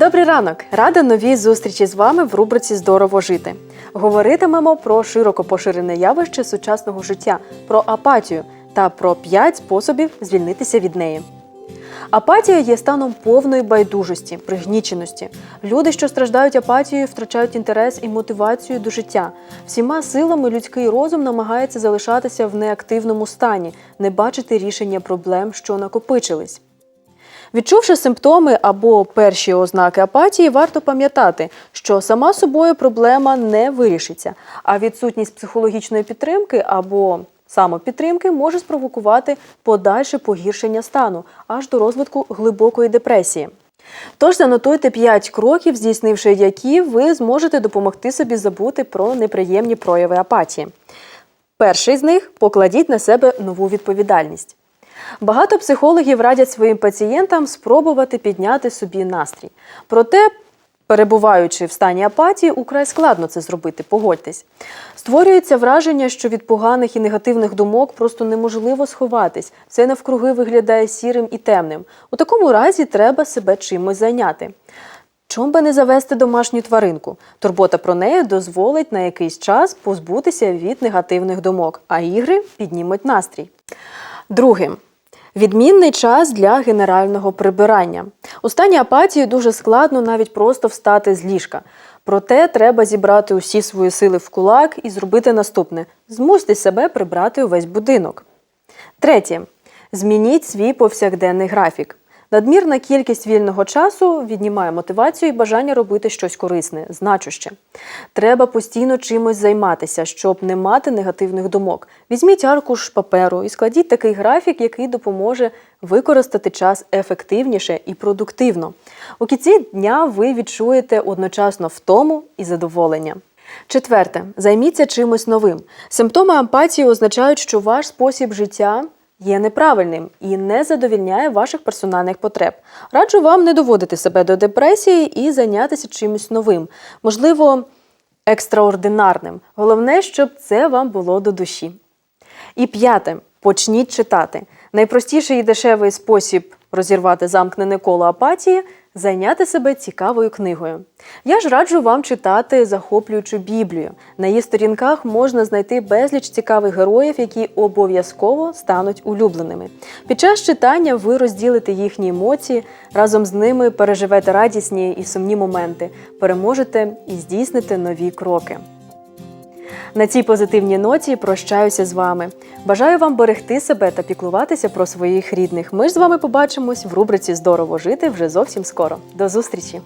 Добрий ранок! Рада новій зустрічі з вами в рубриці Здорово жити. Говоритимемо про широко поширене явище сучасного життя, про апатію та про п'ять способів звільнитися від неї. Апатія є станом повної байдужості, пригніченості. Люди, що страждають апатією, втрачають інтерес і мотивацію до життя. Всіма силами людський розум намагається залишатися в неактивному стані, не бачити рішення проблем, що накопичились. Відчувши симптоми або перші ознаки апатії, варто пам'ятати, що сама собою проблема не вирішиться, а відсутність психологічної підтримки або самопідтримки може спровокувати подальше погіршення стану аж до розвитку глибокої депресії. Тож занотуйте 5 кроків, здійснивши які ви зможете допомогти собі забути про неприємні прояви апатії. Перший з них покладіть на себе нову відповідальність. Багато психологів радять своїм пацієнтам спробувати підняти собі настрій. Проте, перебуваючи в стані апатії, украй складно це зробити, погодьтесь. Створюється враження, що від поганих і негативних думок просто неможливо сховатись. Все навкруги виглядає сірим і темним. У такому разі треба себе чимось зайняти. Чом би не завести домашню тваринку? Турбота про неї дозволить на якийсь час позбутися від негативних думок, а ігри піднімуть настрій. Другим. Відмінний час для генерального прибирання. У стані апатії дуже складно навіть просто встати з ліжка. Проте треба зібрати усі свої сили в кулак і зробити наступне: змусьте себе прибрати увесь будинок. Третє. Змініть свій повсякденний графік. Надмірна кількість вільного часу віднімає мотивацію і бажання робити щось корисне, значуще. Треба постійно чимось займатися, щоб не мати негативних думок. Візьміть аркуш паперу і складіть такий графік, який допоможе використати час ефективніше і продуктивно. У кінці дня ви відчуєте одночасно втому і задоволення. Четверте, займіться чимось новим. Симптоми апатії означають, що ваш спосіб життя є неправильним і не задовільняє ваших персональних потреб. Раджу вам не доводити себе до депресії і зайнятися чимось новим, можливо, екстраординарним. Головне, щоб це вам було до душі. І п'яте почніть читати. Найпростіший і дешевий спосіб розірвати замкнене коло апатії зайняти себе цікавою книгою. Я ж раджу вам читати захоплюючу Біблію. На її сторінках можна знайти безліч цікавих героїв, які обов'язково стануть улюбленими. Під час читання ви розділите їхні емоції, разом з ними переживете радісні і сумні моменти, переможете і здійсните нові кроки. На цій позитивній ноті прощаюся з вами. Бажаю вам берегти себе та піклуватися про своїх рідних. Ми ж з вами побачимось в рубриці Здорово жити вже зовсім скоро. До зустрічі!